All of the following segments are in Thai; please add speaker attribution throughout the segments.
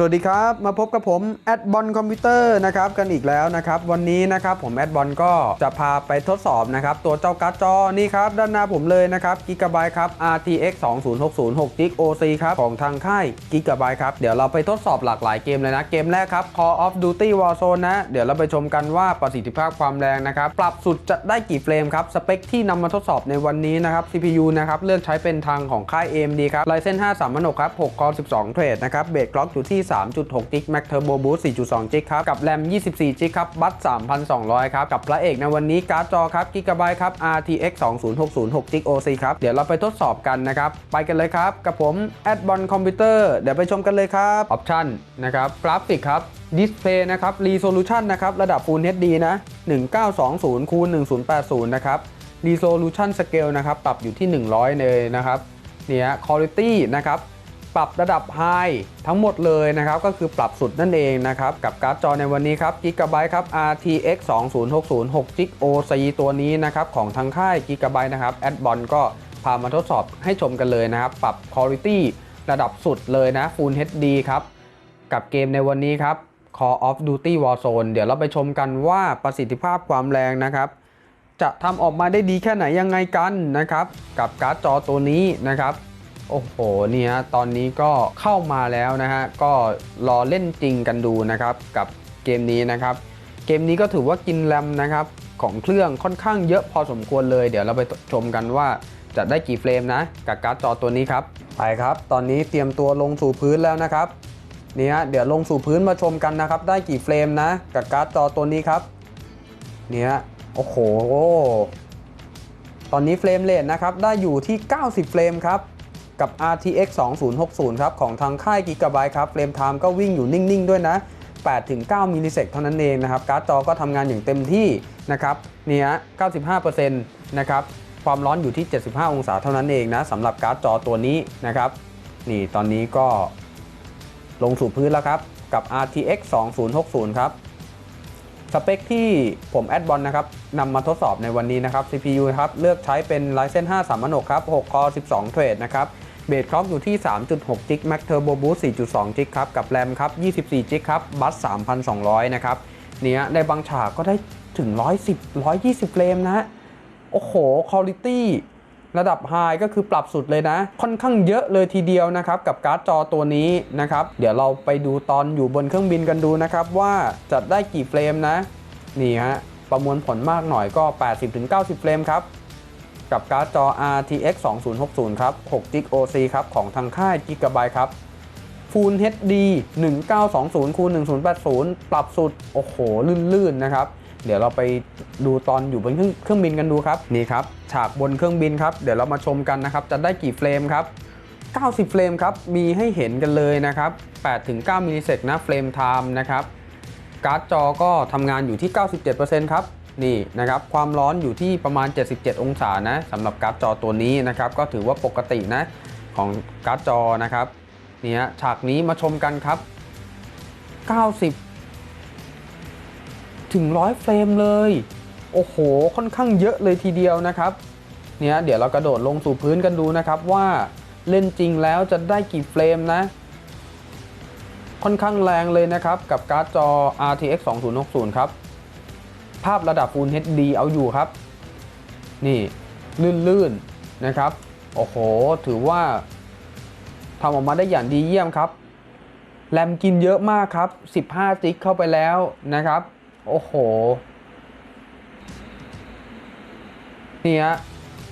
Speaker 1: สวัสดีครับ มาพบกับผมแอดบอลคอมพิวเตอร์นะครับกันอีกแล้วนะครับวันนี้นะครับผมแอดบอลก็จะพาไปทดสอบนะครับตัวเจ้าการ์ดจอนี่ครับด้านหน้าผมเลยนะครับ Gigabyte ครับ RTX 2060 6 g OC ครับของทางค่าย Gigabyte ครับเดี๋ยวเราไปทดสอบหลากหลายเกมเลยนะเกมแรกครับ Call of Duty Warzone นะเดี๋ยวเราไปชมกันว่าประสิทธิภาพความแรงนะครับปรับสุดจะได้กี่เฟรมครับสเปคที่นำมาทดสอบในวันนี้นะครับ CPU นะครับเลือกใช้เป็นทางของค่าย AMD ครับ Ryzen 5 3 6ครับ6 Core 12 เทรดนะครับเบสคล็อกอยู่ที่3.6 g Max Turbo Boost 4.2 g ครับ กับ RAM 24 g ครับ บัต3,200 ครับ กับพระเอกในวันนี้การ์ดจอครับ Gigabyte ครับ RTX 2060 6 g OC ครับ เดี๋ยวเราไปทดสอบกันนะครับ ไปกันเลยครับ กับผมแอดบอลคอมพิวเตอร์เดี๋ยวไปชมกันเลยครับ ออปชั่นนะครับกราฟิกครับดิสเพย์นะครับ Resolution นะครับ ระดับ Full HD นะ 1920คูณ1080 นะครับ Resolution Scale นะครับ ปรับอยู่ที่ 100 เลยนะครับเนี่ย Quality นะครับ ปรับระดับ High ทั้งหมดเลยนะครับก็คือปรับสุดนั่นเองนะครับกับการ์ดจอในวันนี้ครับ Gigabyte ครับ RTX 2060 6 g OC ตัวนี้นะครับของทางค่าย Gigabyte นะครับ a d b o n ก็พามาทดสอบให้ชมกันเลยนะครับ ปรับ Quality ระดับสุดเลยนะ Full HD ครับ กับเกมในวันนี้ครับ Call of Duty Warzone เดี๋ยวเราไปชมกันว่าประสิทธิภาพความแรงนะครับจะทำออกมาได้ดีแค่ไหนยังไงกันนะครับ กับการ์ดจอตัวนี้นะครับ โอ้โหเนี่ยตอนนี้ก็เข้ามาแล้วนะฮะก็รอเล่นจริงกันดูนะครับกับเกมนี้นะครับ เกมนี้ก็ถือว่ากินแรมนะครับของเครื่องค่อนข้างเยอะพอสมควรเลย เดี๋ยวเราไปชมกันว่าจะได้กี่เฟรมนะกับการ์ดจอตัวนี้ครับไปครับ ตอนนี้เตรียมตัวลงสู่พื้นแล้วนะครับเนี่ยเดี๋ยวลงสู่พื้นมาชมกันนะครับ ได้กี่เฟรมนะกับการ์ดจอตัวนี้ครับเนี่ยโอ้โห ตอนนี้เฟรมเรทนะครับได้อยู่ที่ 90 เฟรมครับ กับ RTX 2060 ครับ ของทางค่าย Gigabyte ครับเฟรมไทม์ก็วิ่งอยู่นิ่ง ๆ ด้วยนะ 8-9 มิลลิเซกเท่านั้นเองนะครับ การ์ดจอก็ทำงานอย่างเต็มที่นะครับเนี่ฮะ95%นะครับ ความร้อนอยู่ที่ 75 องศาเท่านั้นเองนะสำหรับการ์ดจอตัวนี้นะครับ นี่ตอนนี้ก็ลงสู่พื้นแล้วครับ กับ RTX 2060 ครับสเปคที่ผมแอดบอลนะครับนำมาทดสอบในวันนี้นะครับ CPU ครับ เลือกใช้เป็น Ryzen 5 3 6ครับ6 Core 12 เทรดนะครับ เบสคล็อกอยู่ที่ 3.6 g Max Turbo Boost 4.2 g ครับ กับแรมครับ 24 g ครับ บัส 3,200 นะครับ เนี่ยในบางฉากก็ได้ถึง 110 120 เฟรมนะ โอ้โห Quality ระดับ High ก็คือปรับสุดเลยนะ ค่อนข้างเยอะเลยทีเดียวนะครับ กับการ์ดจอตัวนี้นะครับ เดี๋ยวเราไปดูตอนอยู่บนเครื่องบินกันดูนะครับ ว่าจะได้กี่เฟรมนะ นี่ฮะ ประมวลผลมากหน่อยก็ 80-90 เฟรมครับ กับการ์ดจอ RTX 2060 ครับ6 g OC ครับ ของทางค่าย Gigabyte ครับ Full HD 1920คูณ1080 ปรับสุด โอ้โห ลื่น ๆ นะครับ เดี๋ยวเราไปดูตอนอยู่บนเครื่องเครื่องบินกันดูครับ นี่ครับ ฉากบนเครื่องบินครับ เดี๋ยวเรามาชมกันนะครับ จะได้กี่เฟรมครับ 90 เฟรมครับ มีให้เห็นกันเลยนะครับ 8-9มิลลิเซกนะเฟรมไทม์นะครับ การ์ดจอก็ทำงานอยู่ที่ 97%ครับ นี่นะครับความร้อนอยู่ที่ประมาณ 77 องศานะสำหรับการ์ดจอตัวนี้นะครับก็ถือว่าปกตินะของการ์ดจอนะครับเนี่ฮะฉากนี้มาชมกันครับ 90 ถึง 100 เฟรมเลย โอ้โห ค่อนข้างเยอะเลยทีเดียวนะครับเนี่ยเดี๋ยวเรากระโดดลงสู่พื้นกันดูนะครับว่าเล่นจริงแล้วจะได้กี่เฟรมนะ ค่อนข้างแรงเลยนะครับ กับการ์ดจอ RTX 2060 ครับ ภาพระดับ Full HD เอาอยู่ครับ นี่ลื่นๆนะครับ โอ้โห ถือว่าทำออกมาได้อย่างดีเยี่ยมครับแรมกินเยอะมากครับ 15จิกเข้าไปแล้วนะครับ โอ้โห นี่ฮะ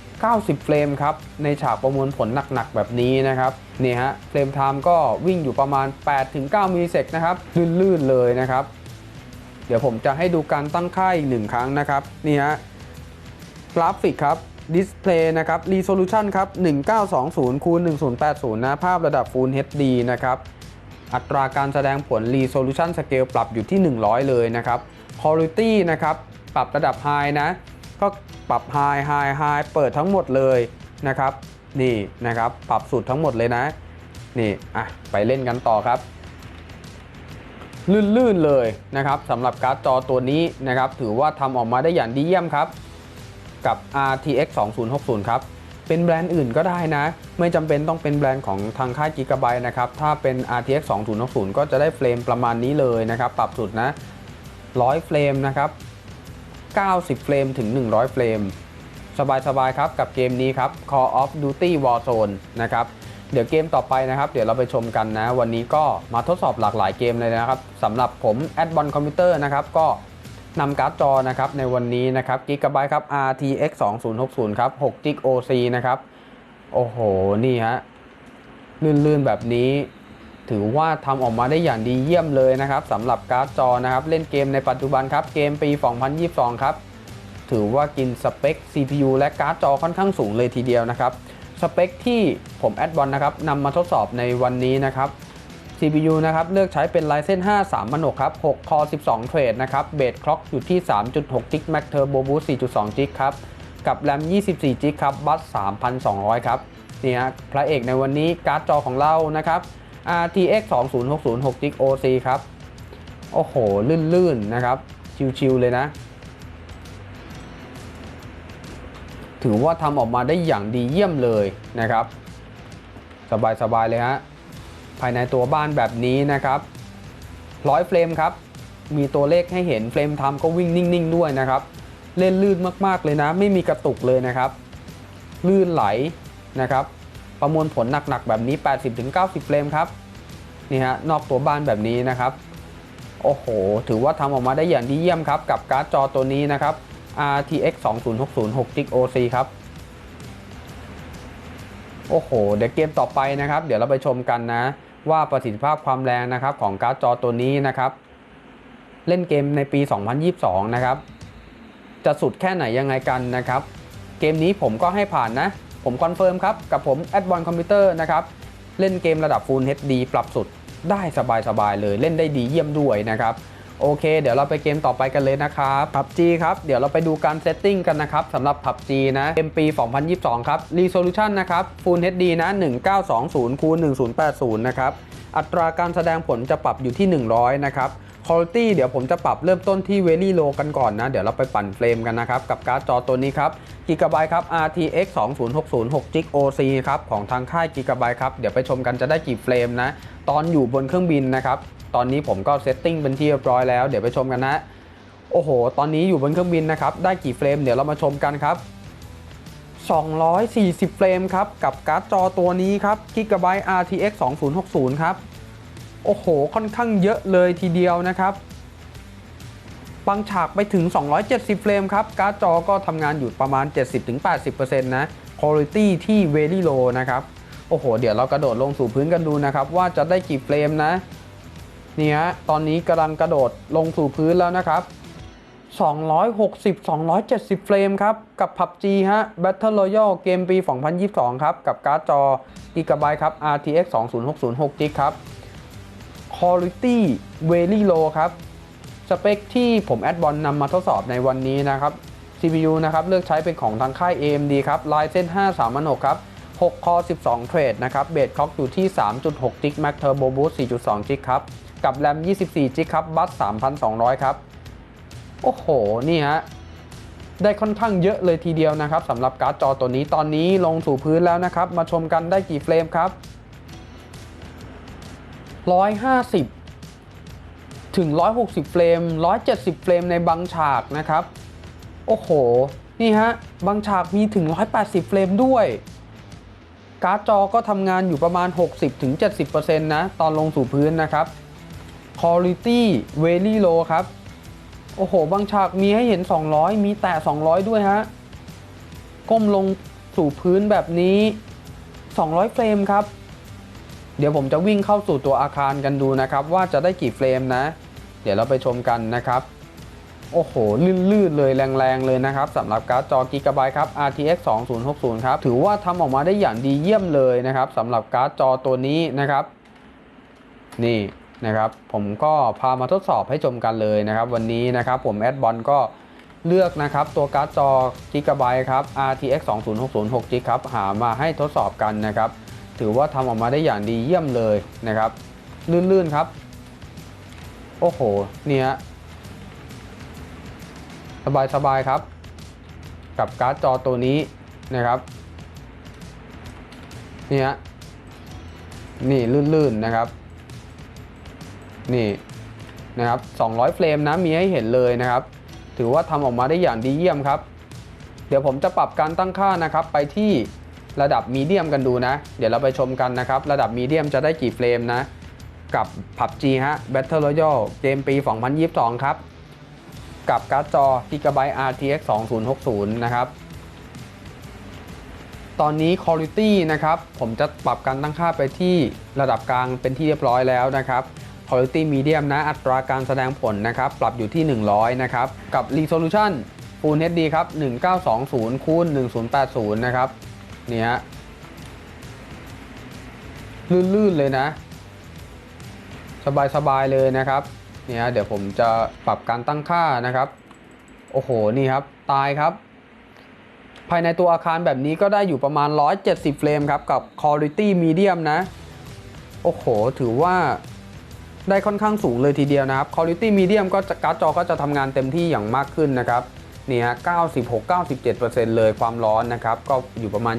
Speaker 1: 90 เฟรมครับ ในฉากประมวลผลหนักๆ แบบนี้นะครับ นี่ฮะ เฟรมไทม์ก็วิ่งอยู่ประมาณ 8-9มิลลิเซกนะครับ ลื่นๆ เลยนะครับ เดี๋ยวผมจะให้ดูการตั้งค่าอีกหนึ่งครั้งนะครับนี่ฮะกราฟิกครับดิสเพลย์นะครับ Resolution ครับ1920คูณ1080 นะ ภาพระดับ Full HD นะครับ อัตราการแสดงผล Resolution Scale ปรับอยู่ที่ 100 เลยนะครับ Quality นะครับ ปรับระดับ High นะ ก็ปรับ High High High เปิดทั้งหมดเลยนะครับ นี่นะครับ ปรับสุดทั้งหมดเลยนะ นี่ อะ ไปเล่นกันต่อครับ ลื่นๆเลยนะครับสำหรับการ์ดจอตัวนี้นะครับถือว่าทำออกมาได้อย่างดีเยี่ยมครับ กับ RTX 2060 ครับ เป็นแบรนด์อื่นก็ได้นะ ไม่จำเป็นต้องเป็นแบรนด์ของทางค่าย Gigabyte นะครับ ถ้าเป็น RTX 2060 ก็จะได้เฟรมประมาณนี้เลยนะครับ ปรับสุดนะ 100 เฟรมนะครับ 90 เฟรมถึง 100 เฟรม สบายๆครับกับเกมนี้ครับ Call of Duty Warzone นะครับ เดี๋ยวเกมต่อไปนะครับ เดี๋ยวเราไปชมกันนะ วันนี้ก็มาทดสอบหลากหลายเกมเลยนะครับสำหรับผม a d b o n Computer นะครับก็นำการ์ดจอนะครับในวันนี้นะครับ Gigabyte ครับ RTX 2060 ครับ6 g OC นะครับ โอ้โห นี่ฮะ ลื่นๆ แบบนี้ ถือว่าทำออกมาได้อย่างดีเยี่ยมเลยนะครับสำหรับการ์ดจอนะครับ เล่นเกมในปัจจุบันครับ เกมปี 2022 ครับ ถือว่ากินสเปค CPU และการ์ดจอค่อนข้างสูงเลยทีเดียวนะครับ สเปคที่ผมแอดบอลนะครับนำมาทดสอบในวันนี้นะครับ CPU นะครับเลือกใช้เป็น Ryzen 5 3 6 0ครับ6 Core 12 เทรดนะครับเบสคล็อกอยู่ที่ 3.6 g Max Turbo Boost 4.2 g ครับ กับ RAM 24 g ครับ บัส 3,200 ครับ นี่ฮะพระเอกในวันนี้การ์ดจอของเรานะครับ RTX 2060 6 g OC ครับ โอ้โห ลื่นๆ นะครับ ชิวๆเลยนะ ถือว่าทำออกมาได้อย่างดีเยี่ยมเลยนะครับ สบายๆเลยฮะภายในตัวบ้านแบบนี้นะครับร้อยเฟรมครับ มีตัวเลขให้เห็นเฟรมทำก็วิ่งนิ่งๆด้วยนะครับ เล่นลื่นมากๆเลยนะ ไม่มีกระตุกเลยนะครับ ลื่นไหลนะครับ ประมวลผลหนักๆแบบนี้ 80-90 เฟรมครับนี่ฮะนอกตัวบ้านแบบนี้นะครับ โอ้โห ถือว่าทำออกมาได้อย่างดีเยี่ยมครับ กับการ์ดจอตัวนี้นะครับ RTX 2060 6 g OC ครับ โอ้โห เดี๋ยวเกมต่อไปนะครับ เดี๋ยวเราไปชมกันนะ ว่าประสิทธิภาพความแรงนะครับของการ์ดจอตัวนี้นะครับ เล่นเกมในปี 2022 นะครับ จะสุดแค่ไหนยังไงกันนะครับ เกมนี้ผมก็ให้ผ่านนะ ผมคอนเฟิร์มครับ กับผม a d v a n Computer นะครับ เล่นเกมระดับ Full HD ปรับสุดได้สบายๆเลย เล่นได้ดีเยี่ยมด้วยนะครับ โอเค เดี๋ยวเราไปเกมต่อไปกันเลยนะครับ PUBG ครับ เดี๋ยวเราไปดูการเซตติ้งกันนะครับสำหรับ PUBG นะเกมปี 2022 ครับ Resolution นะครับ Full HD นะ 1920คูณ1080 นะครับ อัตราการแสดงผลจะปรับอยู่ที่ 100 นะครับ Quality เดี๋ยวผมจะปรับเริ่มต้นที่ Very Low กันก่อนนะ เดี๋ยวเราไปปั่นเฟรมกันนะครับ กับการ์ดจอตัวนี้ครับ Gigabyte ครับ RTX 2060 6 g OC ครับ ของทางค่าย Gigabyte ครับ เดี๋ยวไปชมกันจะได้กี่เฟรมนะ ตอนอยู่บนเครื่องบินนะครับ ตอนนี้ผมก็เซตติ้งเป็นที่เรียบร้อยแล้ว เดี๋ยวไปชมกันนะ โอ้โห ตอนนี้อยู่บนเครื่องบินนะครับ ได้กี่เฟรม เดี๋ยวเรามาชมกันครับ 240 เฟรมครับ กับการ์ดจอตัวนี้ครับ Gigabyte RTX 2060 ครับ โอ้โห ค่อนข้างเยอะเลยทีเดียวนะครับ บางฉากไปถึง 270 เฟรมครับ การ์ดจอก็ทำงานอยู่ประมาณ 70-80%นะ Quality ที่ very low นะครับ โอ้โห เดี๋ยวเรากระโดดลงสู่พื้นกันดูนะครับ ว่าจะได้กี่เฟรมนะ นี่ฮะตอนนี้กำลังกระโดดลงสู่พื้นแล้วนะครับ 260 270 เฟรมครับ กับ PUBG ฮะ Battle Royale เกมปี 2022 ครับ กับการ์ดจอ Gigabyte ครับ RTX 2060 6 g ครับ Quality very low ครับ สเปคที่ผมแอดบอลนำมาทดสอบในวันนี้นะครับ CPU นะครับ เลือกใช้เป็นของทางค่าย AMD ครับ Ryzen 5 3 6 ครับ6 Core 12 เทรดนะครับ เบสคล็อกอยู่ที่ 3.6 g Max Turbo Boost 4.2 g ครับ กับ RAM 24 g ครับ บัส 3,200 ครับ โอ้โห นี่ฮะ ได้ค่อนข้างเยอะเลยทีเดียวนะครับสำหรับการ์ดจอตัวนี้ ตอนนี้ลงสู่พื้นแล้วนะครับ มาชมกันได้กี่เฟรมครับ 150 ถึง 160 เฟรม 170 เฟรมในบางฉากนะครับ โอ้โห นี่ฮะ บางฉากมีถึง 180 เฟรมด้วยการ์ดจอก็ทำงานอยู่ประมาณ 60-70%นะ ตอนลงสู่พื้นนะครับ Quality very low ครับ โอ้โห บางฉากมีให้เห็น 200 มีแต่ 200 ด้วยฮะ ก้มลงสู่พื้นแบบนี้ 200 เฟรมครับ เดี๋ยวผมจะวิ่งเข้าสู่ตัวอาคารกันดูนะครับ ว่าจะได้กี่เฟรมนะ เดี๋ยวเราไปชมกันนะครับ โอ้โห ลื่นๆเลยแรงๆเลยนะครับสำหรับการ์ดจอ Gigabyte ครับ RTX 2060 ครับ ถือว่าทำออกมาได้อย่างดีเยี่ยมเลยนะครับสำหรับการ์ดจอตัวนี้นะครับ นี่ นะครับผมก็พามาทดสอบให้ชมกันเลยนะครับวันนี้นะครับผมแอดบอลก็เลือกนะครับตัวการ์ดจอ Gigabyte ครับ RTX 2060 6 g ครับหามาให้ทดสอบกันนะครับ ถือว่าทำออกมาได้อย่างดีเยี่ยมเลยนะครับ ลื่นๆครับ โอ้โห เนี่ยสบายๆครับ กับการ์ดจอตัวนี้นะครับเนี่ฮะนี่ลื่นๆนะครับ นี่นะครับ 200 เฟรมนะมีให้เห็นเลยนะครับ ถือว่าทำออกมาได้อย่างดีเยี่ยมครับ เดี๋ยวผมจะปรับการตั้งค่านะครับ ไปที่ระดับมีเดียมกันดูนะ เดี๋ยวเราไปชมกันนะครับ ระดับมีเดียมจะได้กี่เฟรมนะ กับ PUBG ฮะ Battle Royale เกมปี 2022 ครับ กับการ์ดจอ Gigabyte RTX 2060 นะครับ ตอนนี้ Quality นะครับ ผมจะปรับการตั้งค่าไปที่ระดับกลางเป็นที่เรียบร้อยแล้วนะครับ Quality Medium นะ อัตราการแสดงผลนะครับ ปรับอยู่ที่ 100 นะครับ กับ Resolution Full HD ครับ 1920คูณ1080 นะครับนี่ฮะลื่นๆเลยนะ สบายๆเลยนะครับเนี่ยเดี๋ยวผมจะปรับการตั้งค่านะครับ โอ้โห นี่ครับ ตายครับ ภายในตัวอาคารแบบนี้ก็ได้อยู่ประมาณ 170 เฟรมครับ กับ Quality Medium นะ โอ้โห ถือว่า ได้ค่อนข้างสูงเลยทีเดียวนะครับ Quality Medium ก็จะการ์ดจอก็จะทำงานเต็มที่อย่างมากขึ้นนะครับนี่ฮะ96-97%เลยความร้อนนะครับ ก็อยู่ประมาณ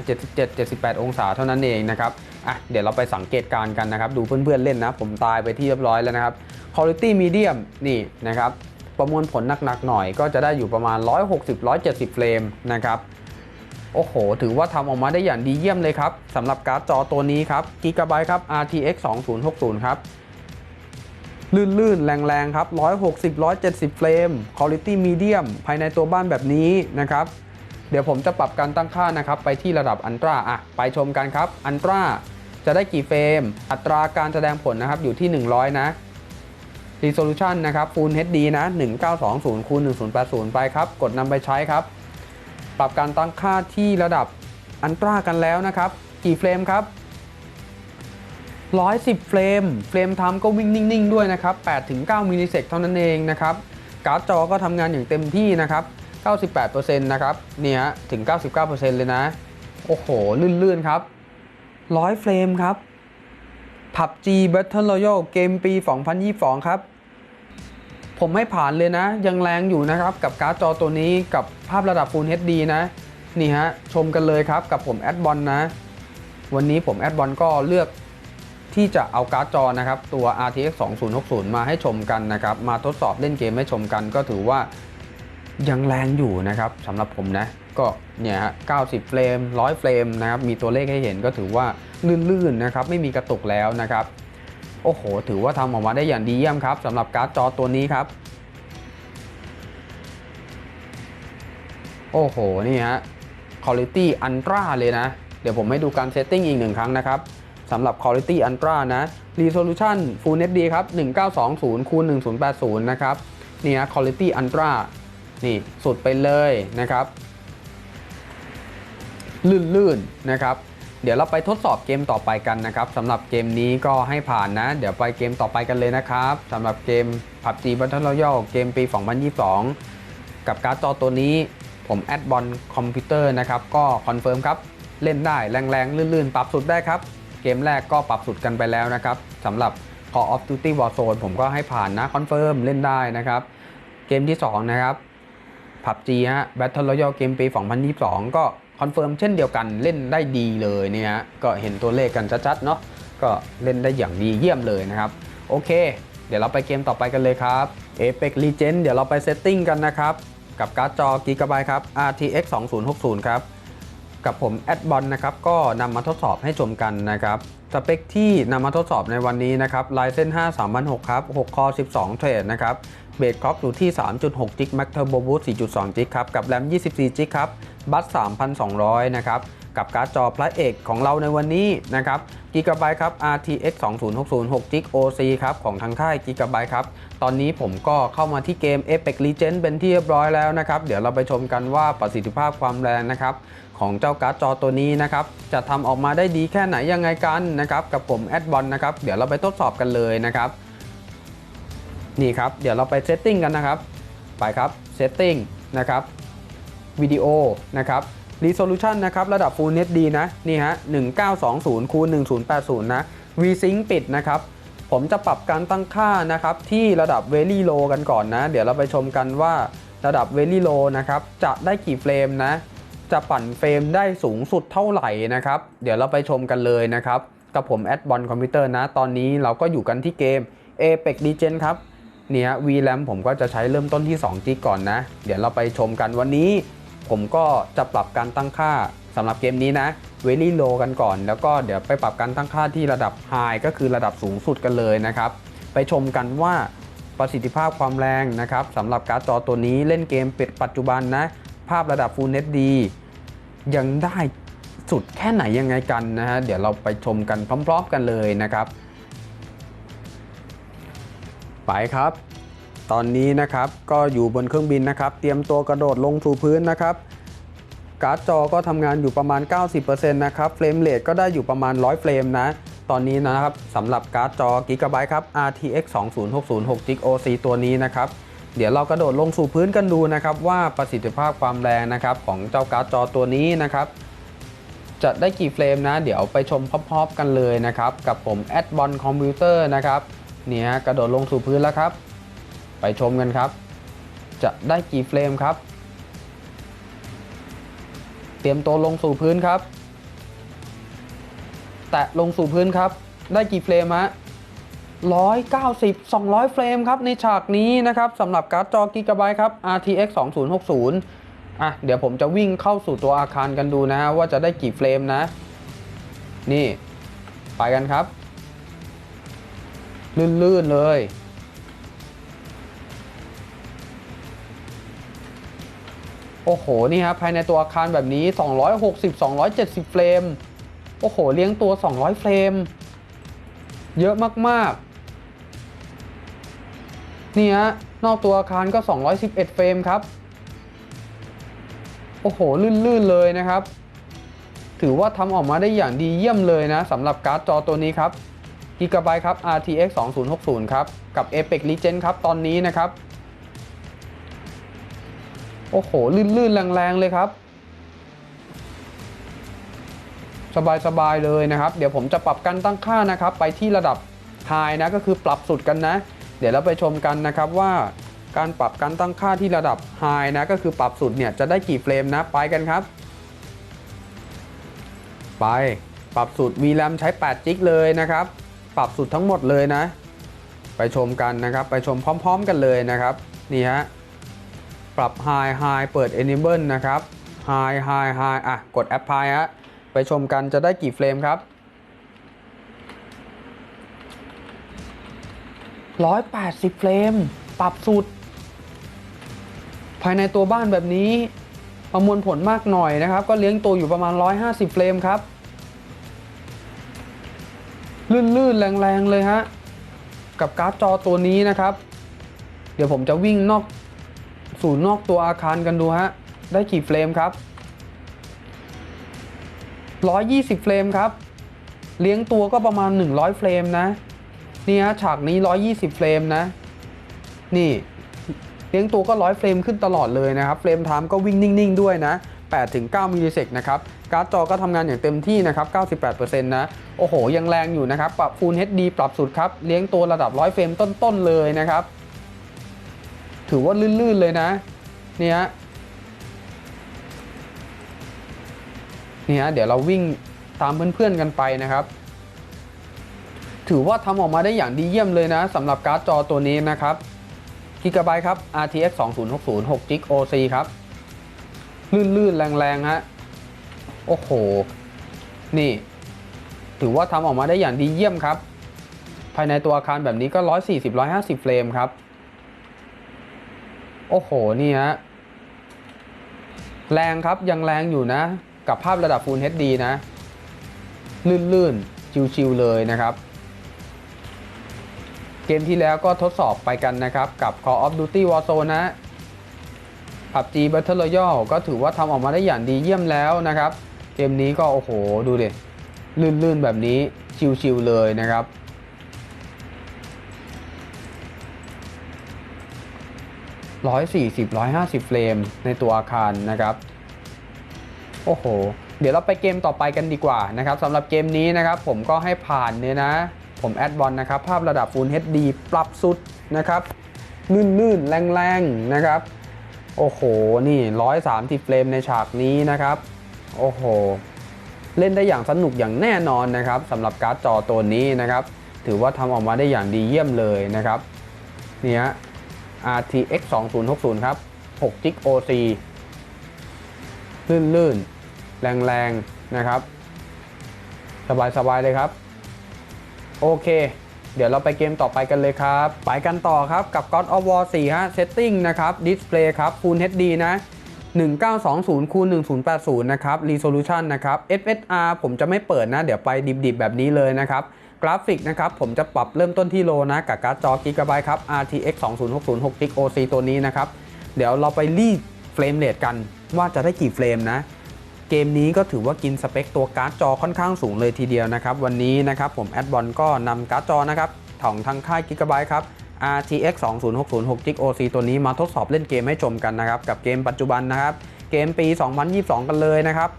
Speaker 1: 77-78 องศาเท่านั้นเองนะครับ อะ เดี๋ยวเราไปสังเกตการกันนะครับ ดูเพื่อนๆเล่นนะ ผมตายไปที่เรียบร้อยแล้วนะครับ Quality Medium นี่นะครับ ประมวลผลหนักๆหน่อย ก็จะได้อยู่ประมาณ 160-170 เฟรมนะครับ โอ้โห ถือว่าทำออกมาได้อย่างดีเยี่ยมเลยครับสำหรับการ์ดจอตัวนี้ครับ Gigabyte ครับ RTX 2060 ครับ ลื่นๆ แรงๆ ครับ 160-170 เฟรม Quality Medium ภายในตัวบ้านแบบนี้นะครับ เดี๋ยวผมจะปรับการตั้งค่านะครับ ไปที่ระดับอันตราอะ ไปชมกันครับ อันตราจะได้กี่เฟรม อัตราการแสดงผลนะครับอยู่ที่ 100 นะ Resolution นะครับ Full HD นะ 1920คูณ1080 ไปครับ กดนำไปใช้ครับ ปรับการตั้งค่าที่ระดับอันตรากันแล้วนะครับ กี่เฟรมครับ 110 เฟรม เฟรมไทม์ก็วิ่งนิ่ง ๆ ด้วยนะครับ8-9มิลลิเซกเท่านั้นเองนะครับ การ์ดจอก็ทำงานอย่างเต็มที่นะครับ 98%นะครับ เนี่ยถึง 99%เลยนะ โอ้โห ลื่น ๆ ครับ 100 เฟรมครับ PUBG Battle Royale เกมปี 2022 ครับ ผมไม่ผ่านเลยนะ ยังแรงอยู่นะครับ กับการ์ดจอตัวนี้กับภาพระดับ Full HD นะ นี่ฮะ ชมกันเลยครับกับผมแอดบอลนะ วันนี้ผมแอดบอลก็เลือก ที่จะเอาการ์ดจอนะครับตัว RTX 2060 มาให้ชมกันนะครับมาทดสอบเล่นเกมให้ชมกัน ก็ถือว่ายังแรงอยู่นะครับสำหรับผมนะก็เนี่ยฮะ 90 เฟรม 100 เฟรมนะครับ มีตัวเลขให้เห็นก็ถือว่าลื่นๆนะครับ ไม่มีกระตุกแล้วนะครับ โอ้โห ถือว่าทำออกมาได้อย่างดีเยี่ยมครับสำหรับการ์ดจอตัวนี้ครับ โอ้โห นี่ฮะ Quality Ultra เลยนะ เดี๋ยวผมให้ดูการเซตติ้งอีกหนึ่งครั้งนะครับ สำหรับ Quality Ultra นะ Resolution Full HD ครับ 1920คูณ1080 นะครับนี่ฮะ Quality Ultra นี่สุดไปเลยนะครับ ลื่นๆนะครับ เดี๋ยวเราไปทดสอบเกมต่อไปกันนะครับสำหรับเกมนี้ก็ให้ผ่านนะ เดี๋ยวไปเกมต่อไปกันเลยนะครับสำหรับเกม PUBG Battle Royale เกมปี 2022 กับการ์ดจอตัวนี้ผมแอดบอลคอมพิวเตอร์นะครับ ก็คอนเฟิร์มครับ เล่นได้แรงๆ ลื่นๆ ปรับสุดได้ครับ เกมแรกก็ปรับสุดกันไปแล้วนะครับสำหรับ Call of Duty Warzone ผมก็ให้ผ่านนะคอนเฟิร์มเล่นได้นะครับ เกมที่ 2 นะครับ PUBG ฮะ Battle Royale เกมปี 2022 ก็คอนเฟิร์มเช่นเดียวกันเล่นได้ดีเลยเนี่ยฮะก็เห็นตัวเลขกันชัดๆเนาะก็เล่นได้อย่างดีเยี่ยมเลยนะครับ โอเค เดี๋ยวเราไปเกมต่อไปกันเลยครับ Apex Legends เดี๋ยวเราไปเซตติ้งกันนะครับ กับการ์ดจอ Gigabyte ครับ RTX 2060 ครับ กับผมแอดบอลนะครับก็นำมาทดสอบให้ชมกันนะครับสเปคที่นำมาทดสอบในวันนี้นะครับลายเส้น 5 3006ครับ 6 คอ 12 เทรดนะครับ เบสคล็อกอยู่ที่ 3.6 จิก Max Turbo Boost 4.2 จิกครับ กับแรม 24 จิกครับ บัส 3,200 นะครับ กับการ์ดจอพระเอกของเราในวันนี้นะครับ Gigabyte ครับ RTX 2060 6จิก OC ครับ ของทางค่าย Gigabyte ครับ ตอนนี้ผมก็เข้ามาที่เกม Apex Legends เป็นที่เรียบร้อยแล้วนะครับ เดี๋ยวเราไปชมกันว่าประสิทธิภาพความแรงนะครับ ของเจ้าการ์ดจอตัวนี้นะครับ จะทำออกมาได้ดีแค่ไหนยังไงกันนะครับ กับผมแอดบอลนะครับ เดี๋ยวเราไปทดสอบกันเลยนะครับ นี่ครับ เดี๋ยวเราไปเซตติ้งกันนะครับ ไปครับเซตติ้งนะครับวิดีโอนะครับ Resolution นะครับ ระดับ Full HD นะ นี่ฮะ 1920คูณ1080 นะ VSync ปิดนะครับ ผมจะปรับการตั้งค่านะครับ ที่ระดับ Very Low กันก่อนนะ เดี๋ยวเราไปชมกันว่าระดับ Very Low นะครับ จะได้กี่เฟรมนะ จะปั่นเฟรมได้สูงสุดเท่าไหร่นะครับ เดี๋ยวเราไปชมกันเลยนะครับ กับผมแอดบอลคอมพิวเตอร์นะ ตอนนี้เราก็อยู่กันที่เกม Apex Legends ครับ เนี่ย VRAM ผมก็จะใช้เริ่มต้นที่2 g ก่อนนะ เดี๋ยวเราไปชมกันวันนี้ ผมก็จะปรับการตั้งค่าสำหรับเกมนี้นะ Very Low กันก่อน แล้วก็เดี๋ยวไปปรับการตั้งค่าที่ระดับ High ก็คือระดับสูงสุดกันเลยนะครับ ไปชมกันว่าประสิทธิภาพความแรงนะครับสำหรับการ์ดจอตัวนี้เล่นเกมเป็ดปัจจุบันนะ ภาพระดับ Full HD ยังได้สุดแค่ไหนยังไงกันนะฮะ เดี๋ยวเราไปชมกันพร้อม ๆ กันเลยนะครับ ไปครับ ตอนนี้นะครับก็อยู่บนเครื่องบินนะครับ เตรียมตัวกระโดดลงสู่พื้นนะครับ การ์ดจอก็ทำงานอยู่ประมาณ 90%นะครับ เฟรมเรทก็ได้อยู่ประมาณ 100 เฟรมนะ ตอนนี้นะครับสำหรับการ์ดจอ Gigabyte ครับ RTX 2060 6 g OC ตัวนี้นะครับเดี๋ยวเรากระโดดลงสู่พื้นกันดูนะครับ ว่าประสิทธิภาพความแรงนะครับของเจ้าการ์ดจอตัวนี้นะครับ จะได้กี่เฟรมนะ เดี๋ยวไปชมพร้อมๆกันเลยนะครับ กับผมแอดบอลคอมพิวเตอร์นะครับ เนี่ยกระโดดลงสู่พื้นแล้วครับ ไปชมกันครับ จะได้กี่เฟรมครับ เตรียมตัวลงสู่พื้นครับ แตะลงสู่พื้นครับ ได้กี่เฟรมฮะ190 200 เฟรมครับในฉากนี้นะครับสำหรับการ์ดจอ Gigabyte ครับ RTX 2060 อะ เดี๋ยวผมจะวิ่งเข้าสู่ตัวอาคารกันดูนะฮะว่าจะได้กี่เฟรมนะ นี่ ไปกันครับ ลื่น ๆ เลย โอ้โห นี่ครับภายในตัวอาคารแบบนี้ 260 270 เฟรม โอ้โห เลี้ยงตัว 200 เฟรม เยอะมาก ๆ นี่ฮะ นอกตัวอาคารก็ 211 เฟรมครับ โอ้โห ลื่น ๆ เลยนะครับ ถือว่าทำออกมาได้อย่างดีเยี่ยมเลยนะสำหรับการ์ดจอตัวนี้ครับ Gigabyte ครับ RTX 2060 ครับ กับ Apex Legend ครับ ตอนนี้นะครับ โอ้โห ลื่นๆ แรงๆ เลยครับ สบายๆ เลยนะครับ เดี๋ยวผมจะปรับการตั้งค่านะครับ ไปที่ระดับ High นะ ก็คือปรับสุดกันนะ เดี๋ยวเราไปชมกันนะครับว่าการปรับการตั้งค่าที่ระดับ High นะ ก็คือปรับสุดเนี่ยจะได้กี่เฟรมนะ ไปกันครับ ไป ปรับสุด VRAM ใช้8 g เลยนะครับ ปรับสุดทั้งหมดเลยนะ ไปชมกันนะครับ ไปชมพร้อมๆกันเลยนะครับ นี่ฮะ ปรับ High High เปิด Enable นะครับ High High High อะ กด Apply ฮะ ไปชมกันจะได้กี่เฟรมครับ180เฟรม ปรับสุด ภายในตัวบ้านแบบนี้ ประมวลผลมากหน่อยนะครับ ก็เลี้ยงตัวอยู่ประมาณ 150 เฟรมครับ ลื่นๆ แรงๆ เลยฮะ กับการ์ดจอตัวนี้นะครับ เดี๋ยวผมจะวิ่งนอกสู่นอกตัวอาคารกันดูฮะ ได้กี่เฟรมครับ 120 เฟรมครับ เลี้ยงตัวก็ประมาณ 100 เฟรมนะ นี่ฮะฉากนี้ 120 เฟรมนะ นี่เลี้ยงตัวก็ 100 เฟรมขึ้นตลอดเลยนะครับ เฟรมไทม์ก็วิ่งนิ่ง ๆ ด้วยนะ 8-9มิลลิเซกนะครับการ์ดจอก็ทำงานอย่างเต็มที่นะครับ 98%นะ โอ้โห ยังแรงอยู่นะครับ ปรับ Full HD ปรับสุดครับ เลี้ยงตัวระดับ 100 เฟรมต้น ๆ เลยนะครับ ถือว่าลื่น ๆ เลยนะ เนี่ยเนี่ฮะเดี๋ยวเราวิ่งตามเพื่อน ๆ กันไปนะครับ ถือว่าทำออกมาได้อย่างดีเยี่ยมเลยนะสำหรับการ์ดจอตัวนี้นะครับ Gigabyte ครับ RTX 2060 6 g OC ครับ ลื่นๆ แรงๆ ฮะ โอ้โห นี่ ถือว่าทำออกมาได้อย่างดีเยี่ยมครับ ภายในตัวอาคารแบบนี้ก็ 140-150 เฟรมครับ โอ้โห นี่ฮะ แรงครับยังแรงอยู่นะ กับภาพระดับ Full HD นะ ลื่นๆ ชิวๆ เลยนะครับเกมที่แล้วก็ทดสอบไปกันนะครับ กับ Call of Duty Warzone นะ PUBG Battle Royale ก็ถือว่าทำออกมาได้อย่างดีเยี่ยมแล้วนะครับ เกมนี้ก็โอ้โหดูดิลื่นๆแบบนี้ชิวๆเลยนะครับ140 150เฟรมในตัวอาคารนะครับ โอ้โห เดี๋ยวเราไปเกมต่อไปกันดีกว่านะครับสำหรับเกมนี้นะครับผมก็ให้ผ่านเนี่ยนะ ผมแอดบอลนะครับ ภาพระดับ Full HD ปรับสุดนะครับ ลื่นๆ แรงๆ นะครับ โอ้โห นี่ร้อยสามสิเฟรมในฉากนี้นะครับ โอ้โห เล่นได้อย่างสนุกอย่างแน่นอนนะครับสำหรับการ์ดจอตัวนี้นะครับ ถือว่าทำออกมาได้อย่างดีเยี่ยมเลยนะครับเนี่ย RTX 2060 ครับ6 g b OC ลื่นๆ แรงๆ นะครับ สบายๆ เลยครับ โอเค เดี๋ยวเราไปเกมต่อไปกันเลยครับ ไปกันต่อครับกับ God of War 4 ฮะ Setting นะครับ Display ครับ Full HD นะ 1920คูณ1080 นะครับ Resolution นะครับ FSR ผมจะไม่เปิดนะ เดี๋ยวไปดิบๆ แบบนี้เลยนะครับ กราฟิกนะครับ ผมจะปรับเริ่มต้นที่โลนะ กับการ์ดจอ Gigabyte ครับ RTX 2060 6 g b OC ตัวนี้นะครับ เดี๋ยวเราไปรีดเฟรมเรทกันว่าจะได้กี่เฟรมนะ เกมนี้ก็ถือว่ากินสเปคตัวการ์ดจอค่อนข้างสูงเลยทีเดียวนะครับ วันนี้นะครับผมแอดบอลก็นำการ์ดจอนะครับของทางค่าย Gigabyte ครับ RTX 2060 6GOC ตัวนี้มาทดสอบเล่นเกมให้ชมกันนะครับ กับเกมปัจจุบันนะครับ เกมปี 2022 กันเลยนะครับ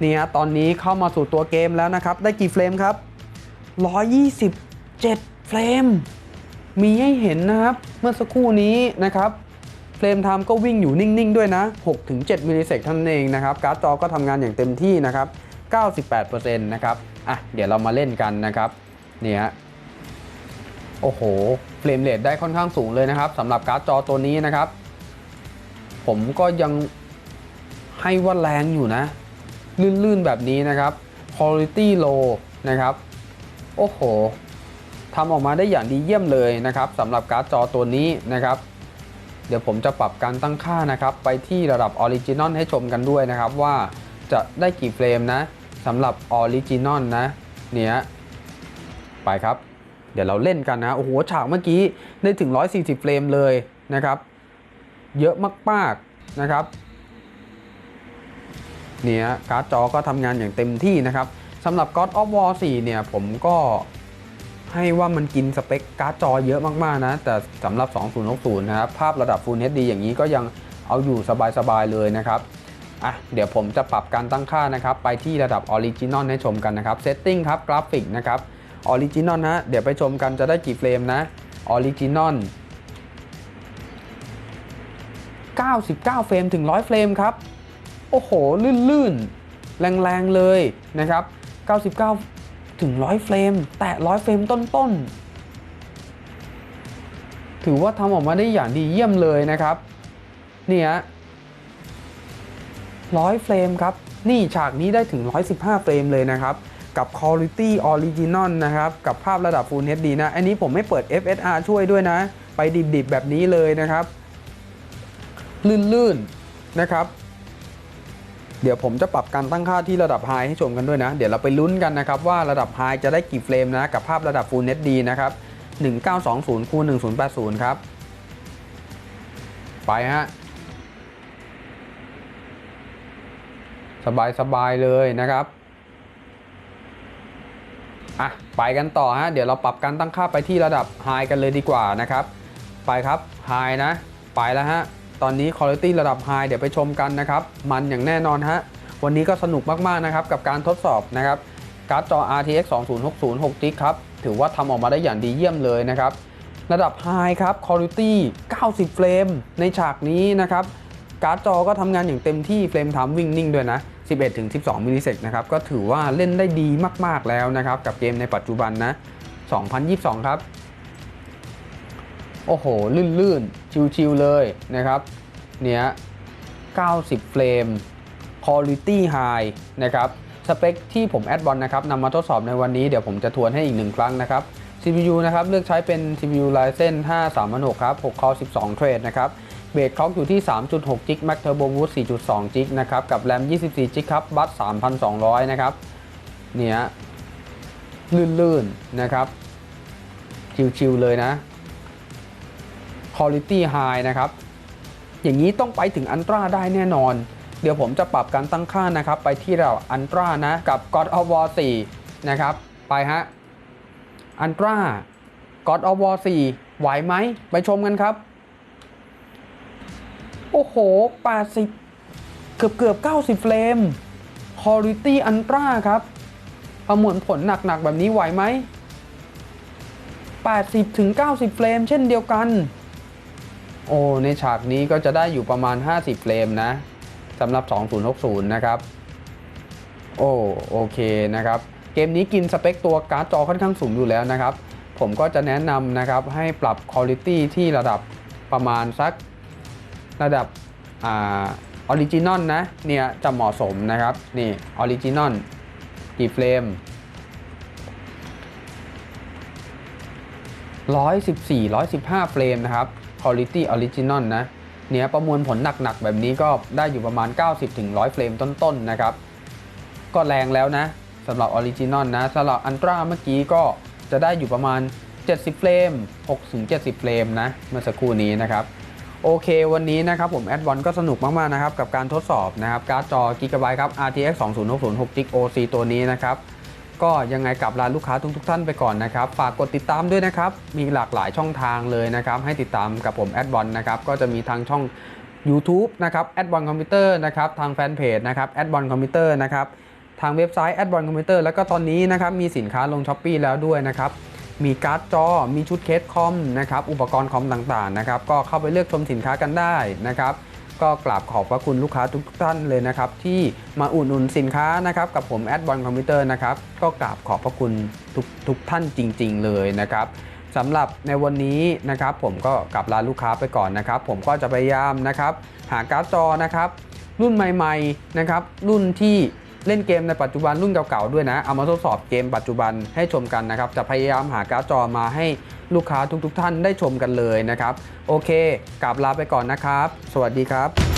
Speaker 1: เนี่ยตอนนี้เข้ามาสู่ตัวเกมแล้วนะครับ ได้กี่เฟรมครับ 127 เฟรม มีให้เห็นนะครับ เมื่อสักครู่นี้นะครับ เฟรมไทม์ก็วิ่งอยู่นิ่ง ๆ ด้วยนะ 6-7 มิลลิเซกท่านเองนะครับ การ์ดจอก็ทำงานอย่างเต็มที่นะครับ 98%นะครับ อะ เดี๋ยวเรามาเล่นกันนะครับเนี่ยโอ้โห เฟรมเรทได้ค่อนข้างสูงเลยนะครับสำหรับการ์ดจอตัวนี้นะครับ ผมก็ยังให้ว่าแรงอยู่นะ ลื่น ๆ แบบนี้นะครับ quality low นะครับ โอ้โหทำออกมาได้อย่างดีเยี่ยมเลยนะครับสำหรับการ์ดจอตัวนี้นะครับ เดี๋ยวผมจะปรับการตั้งค่านะครับ ไปที่ระดับออริจินอลให้ชมกันด้วยนะครับ ว่าจะได้กี่เฟรมนะสำหรับออริจินอลนะ เนี่ย ไปครับ เดี๋ยวเราเล่นกันนะ โอ้โห ฉากเมื่อกี้ได้ถึง 140 เฟรมเลยนะครับ เยอะมากๆนะครับ เนี่ย การ์ดจอก็ทำงานอย่างเต็มที่นะครับสำหรับ God of War 4 เนี่ย ผมก็ ให้ว่ามันกินสเปคการ์ดจอเยอะมากๆนะ แต่สำหรับ 2060 นะครับภาพระดับ Full HD อย่างนี้ก็ยังเอาอยู่สบายๆเลยนะครับอะเดี๋ยวผมจะปรับการตั้งค่านะครับ ไปที่ระดับ Original ให้ชมกันนะครับ Setting ครับกราฟิกนะครับ Original นะ เดี๋ยวไปชมกันจะได้กี่เฟรมนะ Original 99 เฟรมถึง 100 เฟรมครับ โอ้โห ลื่นๆ แรง ๆ เลยนะครับ 99 ถึง100เฟรม แตะ100เฟรมต้นๆ ถือว่าทำออกมาได้อย่างดีเยี่ยมเลยนะครับ นี่ย100เฟรมครับ นี่ฉากนี้ได้ถึง 115 เฟรมเลยนะครับ กับ Quality Original นะครับ กับภาพระดับ Full HD นะ อันนี้ผมไม่เปิด FSR ช่วยด้วยนะ ไปดิบๆ แบบนี้เลยนะครับ ลื่นๆ นะครับ เดี๋ยวผมจะปรับการตั้งค่าที่ระดับ High ให้ชมกันด้วยนะ เดี๋ยวเราไปลุ้นกันนะครับว่าระดับ High จะได้กี่เฟรมนะกับภาพระดับ Full HD นะครับ 1920คูณ1080 ครับ ไปฮะ สบายสบายเลยนะครับ อะ ไปกันต่อฮะ เดี๋ยวเราปรับการตั้งค่าไปที่ระดับ High กันเลยดีกว่านะครับ ไปครับ High นะ ไปแล้วฮะ ตอนนี้ Quality ระดับ High เดี๋ยวไปชมกันนะครับ มันอย่างแน่นอนฮะ วันนี้ก็สนุกมากๆนะครับกับการทดสอบนะครับการ์ดจอ RTX 2060 6 g ครับ ถือว่าทำออกมาได้อย่างดีเยี่ยมเลยนะครับ ระดับ High ครับ Quality 90 เฟรม ในฉากนี้นะครับ การ์ดจอก็ทำงานอย่างเต็มที่เฟรมไทม์วิ่งนิ่งด้วยนะ 11-12 มิลลิเซกนะครับ ก็ถือว่าเล่นได้ดีมากๆแล้วนะครับ กับเกมในปัจจุบันนะ 2022 ครับ โอ้โห ลื่นๆ ชิวๆเลยนะครับ เนี้ย90 เฟรม Quality High นะครับ สเปคที่ผมแอดบอลนะครับนำมาทดสอบในวันนี้เดี๋ยวผมจะทวนให้อีกหนึ่งครั้งนะครับ CPU นะครับ เลือกใช้เป็น CPU Ryzen 5 3 6ครับ6 core 12 เทรดนะครับเบสคล็อกอยู่ที่ 3.6จิก Max Turbo Boost 4.2จิกนะครับ กับแรม 24จิกครับ บัส 3,200 นะครับ เนี่ย ลื่นๆ นะครับ ชิวๆเลยนะ Quality High นะครับ อย่างนี้ต้องไปถึงอันตราได้แน่นอน เดี๋ยวผมจะปรับการตั้งค่านะครับ ไปที่เราอันตรานะ กับ God of War 4 นะครับ ไปฮะอันตรา God of War 4 ไหวไหม ไปชมกันครับ โอ้โห 80 เกือบเกือบ90 เฟรม Quality Ultra ครับ ประมวลผลหนักๆ แบบนี้ไหวไหม80ถึง90 เฟรมเช่นเดียวกัน โอ้ในฉากนี้ก็จะได้อยู่ประมาณ 50 เฟรมนะสำหรับ 2060 นะครับ โอ้โอเคนะครับ เกมนี้กินสเปคตัวการ์ดจอค่อนข้างสูงอยู่แล้วนะครับ ผมก็จะแนะนำนะครับให้ปรับคุณภาพที่ระดับประมาณสักระดับอออริจินอลนะเนี่ยจะเหมาะสมนะครับ นี่ออริจินอลกี่เฟรม114 115 เฟรมนะครับ Quality Original นะเนี่ยประมวลผลหนักๆ แบบนี้ก็ได้อยู่ประมาณ 90ถึง100 เฟรมต้นๆนะครับ ก็แรงแล้วนะสำหรับ Original นะสำหรับ Ultra เมื่อกี้ก็จะได้อยู่ประมาณ 70 เฟรม 6-70 เฟรมนะเมื่อสักครู่นี้นะครับโอเค วันนี้นะครับผมแอดวอนก็สนุกมาก ๆ นะครับ กับการทดสอบนะครับ การ์ดจอ Gigabyte ครับ RTX 2060 6 g OC ตัวนี้นะครับ ก็ยังไงกลับลาลูกค้าทุกๆท่านไปก่อนนะครับ ฝากกดติดตามด้วยนะครับ มีหลากหลายช่องทางเลยนะครับ ให้ติดตามกับผมแอดบอลนะครับ ก็จะมีทางช่อง YouTube นะครับแอดบอลคอมพิวเตอร์นะครับ ทางแฟนเพจนะครับแอดบอลคอมพิวเตอร์นะครับ ทางเว็บไซต์แอดบอลคอมพิวเตอร์แล้วก็ตอนนี้นะครับ มีสินค้าลงช้อปปีแล้วด้วยนะครับ มีการ์ดจอ มีชุดเคสคอมนะครับ อุปกรณ์คอมต่างๆนะครับ ก็เข้าไปเลือกชมสินค้ากันได้นะครับ ก็กราบขอบพระคุณลูกค้าทุกท่านเลยนะครับ ที่มาอุดหนุนสินค้านะครับกับผมแอดบอลคอมพิวเตอร์นะครับก็กราบขอบพระคุณทุกทุกท่านจริง ๆ เลยนะครับสำหรับในวันนี้นะครับ ผมก็กลับลาลูกค้าไปก่อนนะครับ ผมก็จะพยายามนะครับ หาการ์ดจอนะครับรุ่นใหม่ๆนะครับรุ่นที่เล่นเกมในปัจจุบันรุ่นเก่าๆด้วยนะ เอามาทดสอบเกมปัจจุบันให้ชมกันนะครับ จะพยายามหาการ์ดจอมาให้ ลูกค้าทุกๆท่านได้ชมกันเลยนะครับ โอเคกลับลาไปก่อนนะครับ สวัสดีครับ